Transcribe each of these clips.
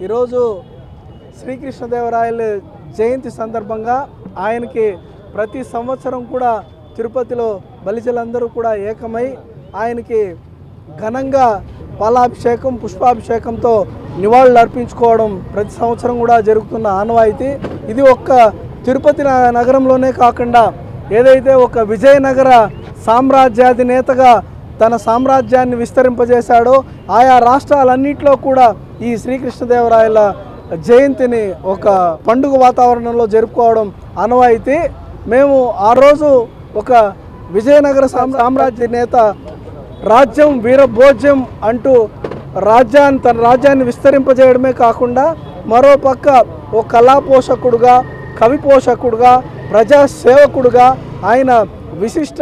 ఈరోజు శ్రీకృష్ణదేవరాయలు జయంతి సందర్భంగా ఆయనకి ప్రతి సంవత్సరం కూడా తిరుపతిలో బలిజలందరూ కూడా ఏకమై ఆయనకి ఘనంగా పాలాభిషేకం పుష్పాభిషేకంతో నివాళులు అర్పించుకోవడం ప్రతి సంవత్సరం కూడా జరుగుతున్న ఆనవాయితీ. ఇది ఒక్క తిరుపతి న- నగరంలోనే కాకుండా ఏదైతే ఒక విజయనగర సామ్రాజ్యాధినేతగా తన సామ్రాజ్యాన్ని విస్తరింపజేశాడో ఆయా రాష్ట్రాలన్నింటిలో కూడా ఈ శ్రీకృష్ణదేవరాయల జయంతిని ఒక పండుగ వాతావరణంలో జరుపుకోవడం అనవాయితీ మేము ఆ రోజు ఒక విజయనగర సామ్రాజ్య నేత రాజ్యం వీరభోజ్యం అంటూ రాజ్యాన్ని తన రాజ్యాన్ని విస్తరింపజేయడమే కాకుండా మరోపక్క ఓ కళా పోషకుడుగా కవి పోషకుడుగా ప్రజాసేవకుడుగా ఆయన విశిష్ట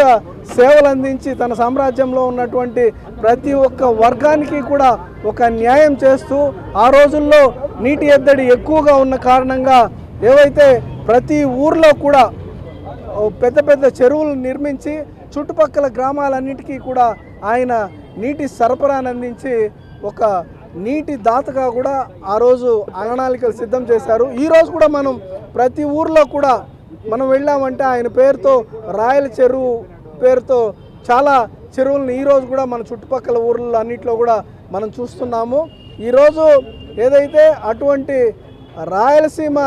సేవలు అందించి తన సామ్రాజ్యంలో ఉన్నటువంటి ప్రతి ఒక్క వర్గానికి కూడా ఒక న్యాయం చేస్తూ ఆ రోజుల్లో నీటి ఎద్దడి ఎక్కువగా ఉన్న కారణంగా ఏవైతే ప్రతి ఊర్లో కూడా పెద్ద పెద్ద చెరువులు నిర్మించి చుట్టుపక్కల గ్రామాలన్నిటికీ కూడా ఆయన నీటి సరఫరాను అందించి ఒక నీటి దాతగా కూడా ఆ రోజు అంగనాలికలు సిద్ధం చేశారు. ఈరోజు కూడా మనం ప్రతి ఊర్లో కూడా మనం వెళ్ళామంటే ఆయన పేరుతో రాయల చెరువు పేరుతో చాలా చెరువులను ఈ రోజు కూడా మన చుట్టుపక్కల ఊర్లలో అన్నింటిలో కూడా మనం చూస్తున్నాము. ఈరోజు ఏదైతే అటువంటి రాయలసీమ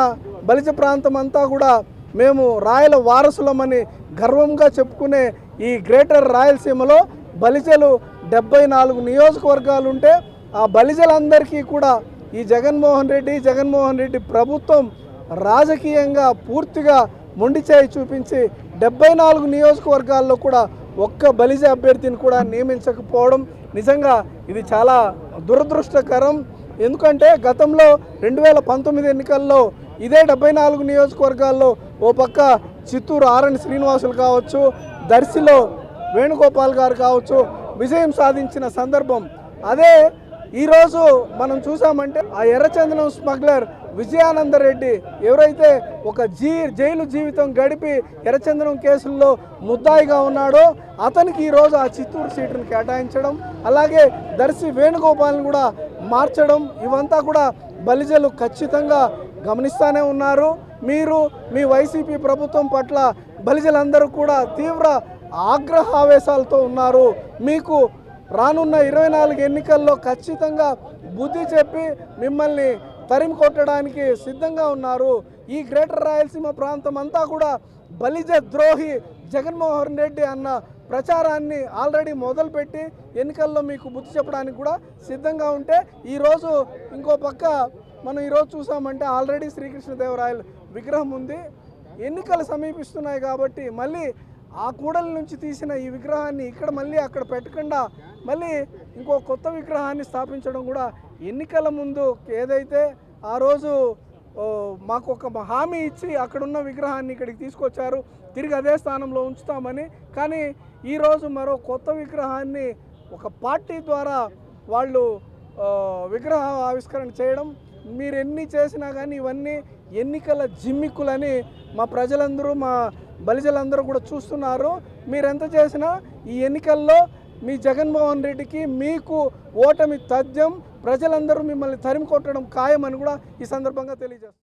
బలిజ ప్రాంతం అంతా కూడా మేము రాయల వారసులమని గర్వంగా చెప్పుకునే ఈ గ్రేటర్ రాయలసీమలో బలిజలు డెబ్బై నాలుగు నియోజకవర్గాలు ఉంటే ఆ బలిజలందరికీ కూడా ఈ జగన్మోహన్ రెడ్డి జగన్మోహన్ రెడ్డి ప్రభుత్వం రాజకీయంగా పూర్తిగా మొండిచేయి చూపించి డెబ్బై నాలుగు నియోజకవర్గాల్లో కూడా ఒక్క బలిజ అభ్యర్థిని కూడా నియమించకపోవడం నిజంగా ఇది చాలా దురదృష్టకరం. ఎందుకంటే గతంలో రెండు వేల పంతొమ్మిది ఎన్నికల్లో ఇదే డెబ్బై నాలుగు నియోజకవర్గాల్లో ఓ పక్క చిత్తూరు ఆర్ఎన్ శ్రీనివాసులు కావచ్చు దర్శిలో వేణుగోపాల్ గారు కావచ్చు విజయం సాధించిన సందర్భం. అదే ఈరోజు మనం చూసామంటే ఆ ఎర్రచందనం స్మగ్లర్ విజయానందరెడ్డి ఎవరైతే ఒక జీ జైలు జీవితం గడిపి ఎర్రచందనం కేసుల్లో ముద్దాయిగా ఉన్నాడో అతనికి ఈరోజు ఆ చిత్తూరు సీటును కేటాయించడం అలాగే దర్శి వేణుగోపాల్ని కూడా మార్చడం ఇవంతా కూడా బలిజలు ఖచ్చితంగా గమనిస్తూనే ఉన్నారు. మీరు మీ వైసీపీ ప్రభుత్వం పట్ల బలిజలందరూ కూడా తీవ్ర ఆగ్రహావేశాలతో ఉన్నారు. మీకు రానున్న ఇరవై నాలుగు ఎన్నికల్లో ఖచ్చితంగా బుద్ధి చెప్పి మిమ్మల్ని తరిమి కొట్టడానికి సిద్ధంగా ఉన్నారు. ఈ గ్రేటర్ రాయలసీమ ప్రాంతం అంతా కూడా బలిజ ద్రోహి జగన్మోహన్ రెడ్డి అన్న ప్రచారాన్ని ఆల్రెడీ మొదలుపెట్టి ఎన్నికల్లో మీకు బుద్ధి చెప్పడానికి కూడా సిద్ధంగా ఉంటే ఈరోజు ఇంకో పక్క మనం ఈరోజు చూసామంటే ఆల్రెడీ శ్రీకృష్ణదేవరాయల విగ్రహం ఉంది. ఎన్నికలు సమీపిస్తున్నాయి కాబట్టి మళ్ళీ ఆ కూడల నుంచి తీసిన ఈ విగ్రహాన్ని ఇక్కడ మళ్ళీ అక్కడ పెట్టకుండా మళ్ళీ ఇంకో కొత్త విగ్రహాన్ని స్థాపించడం కూడా ఎన్నికల ముందు ఏదైతే ఆ రోజు మాకు ఒక హామీ ఇచ్చి అక్కడున్న విగ్రహాన్ని ఇక్కడికి తీసుకొచ్చారు తిరిగి అదే స్థానంలో ఉంచుతామని. కానీ ఈరోజు మరో కొత్త విగ్రహాన్ని ఒక పార్టీ ద్వారా వాళ్ళు విగ్రహ ఆవిష్కరణ చేయడం మీరు ఎన్ని చేసినా కానీ ఇవన్నీ ఎన్నికల జిమ్మిక్కులని మా ప్రజలందరూ మా బలిజలందరూ కూడా చూస్తున్నారు. మీరెంత చేసినా ఈ ఎన్నికల్లో మీ జగన్మోహన్ రెడ్డికి మీకు ఓటమి తథ్యం ప్రజలందరూ మిమ్మల్ని తరిమి కొట్టడం ఖాయమని కూడా ఈ సందర్భంగా తెలియజేస్తారు